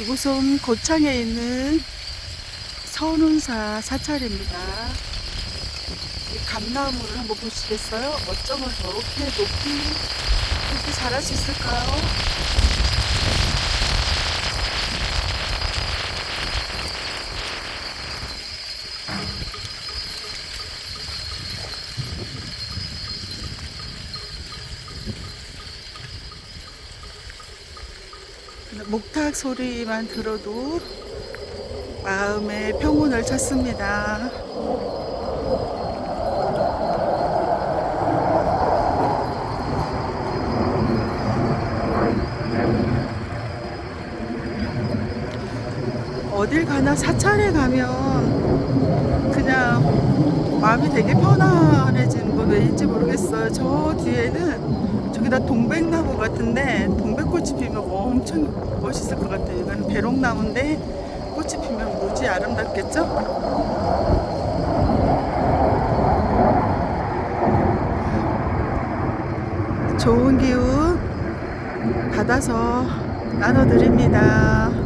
이곳은 고창에 있는 선운사 사찰입니다. 이 감나무를 한번 보시겠어요? 어쩌면 저렇게 높이 이렇게 자랄 수 있을까요? 목탁 소리만 들어도 마음의 평온을 찾습니다. 어딜 가나 사찰에 가면 그냥 마음이 되게 편안해지는 건 왜인지 모르겠어요. 저 뒤에는 저기다 동백나무 같은데 동백꽃이 피면 엄청 멋있을 것 같아요. 이거는 배롱나무인데 꽃이 피면 무지 아름답겠죠? 좋은 기운 받아서 나눠드립니다.